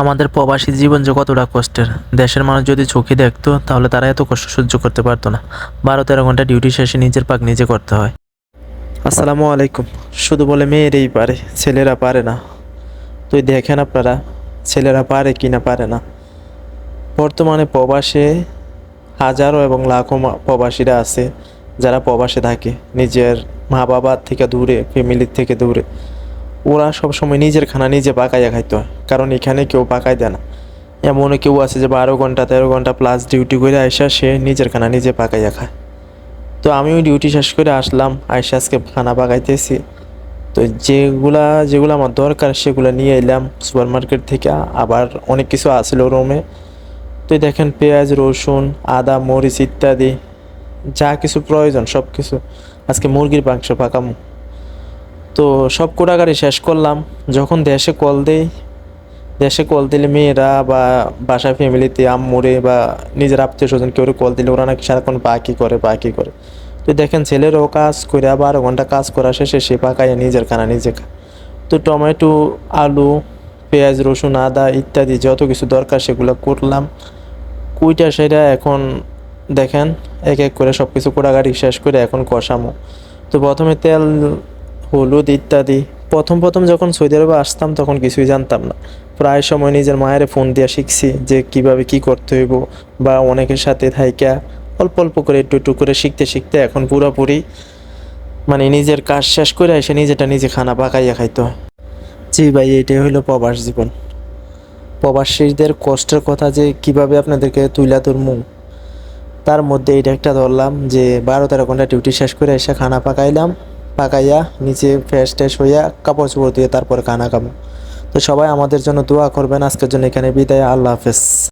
আমাদের প্রবাসী জীবন যে কতটা কষ্টের। দেশের মানুষ যদি চোখে দেখতো, তাহলে তারা এত কষ্ট সহ্য করতে পারতো না। বারো তেরো ঘণ্টা ডিউটি শেষে নিজের পাক নিজে করতে হয়। আসসালামু আলাইকুম। শুধু বলে মেয়েরাই পারে, ছেলেরা পারে না। তুই দেখেন আপনারা, ছেলেরা পারে কি না পারে না। বর্তমানে প্রবাসে হাজারো এবং লাখো প্রবাসীরা আছে, যারা প্রবাসে থাকে। নিজের মা বাবার থেকে দূরে ফ্যামিলির থেকে দূরে। ওরা সবসময় নিজের খানা নিজে পাকাইয়া খাইতে হয় কারণ এখানে কেউ পাকাই দেয় না। এমনও কেউ আছে যে বারো ঘণ্টা, তেরো ঘণ্টা প্লাস ডিউটি করে আইসা সে নিজের খানা নিজে পাকাইয়া খায়। তো আমিও ডিউটি শেষ করে আসলাম, আইসা আজকে খানা পাকাইতেছি। তো যেগুলা, যেগুলো আমার দরকার সেগুলো নিয়ে এলাম সুপার মার্কেট থেকে আবার অনেক কিছু আসছিল রুমে। তো দেখেন পেঁয়াজ, রসুন, আদা, মরিচ ইত্যাদি, যা কিছু প্রয়োজন সব কিছু আজকে মুরগির মাংস পাকামো। তো সব কোটাগাড়ি শেষ করলাম। যখন দেশে কল দেই, দেশে কল দিলে মেয়েরা বা বাসা ফ্যামিলিতে আম্মুরে বা নিজের আত্মীয় স্বজন কেউ কল দিলে ওরা নাকি সারাক্ষণ বাকি করে বাকি করে। তো দেখেন ছেলেরও কাজ করে বারো ঘণ্টা কাজ করা শেষে সে পাকায় নিজের খানা নিজে খায়। তো টমেটো, আলু, পেঁয়াজ, রসুন, আদা ইত্যাদি যত কিছু দরকার সেগুলো করলাম। কুইটা সেটা এখন দেখেন এক এক করে সব কিছু কোড়াগাড়ি শেষ করে এখন কষামো। তো প্রথমে তেল হলুদ ইত্যাদি। প্রথম প্রথম যখন সৌদি আরবে আসতাম তখন কিছুই জানতাম না। প্রায় সময় নিজের মায়ের ফোন দিয়ে শিখছি যে কীভাবে কি করতে হইব বা অনেকের সাথে থাইকা। অল্প অল্প করে একটু একটু করে শিখতে শিখতে এখন পুরোপুরি মানে নিজের কাজ শেষ করে এসে নিজেটা নিজে খানা পাকাইয়া খাইতে। জি ভাই, এটাই হলো প্রবাস জীবন। প্রবাসীদের কষ্টের কথা যে কীভাবে আপনাদেরকে তুইলা ধরমু, তার মধ্যে এটা একটা ধরলাম যে বারো তেরো ঘণ্টা ডিউটি শেষ করে এসে খানা পাকাইলাম। পাকাইয়া নিচে ফ্রেশ ট্রেশ হইয়া কাপড় চোপড় দিয়ে তারপরে খানা খাব। তো সবাই আমাদের জন্য দোয়া করবেন। আজকের জন্য এখানে বিদায়। আল্লাহ হাফেজ।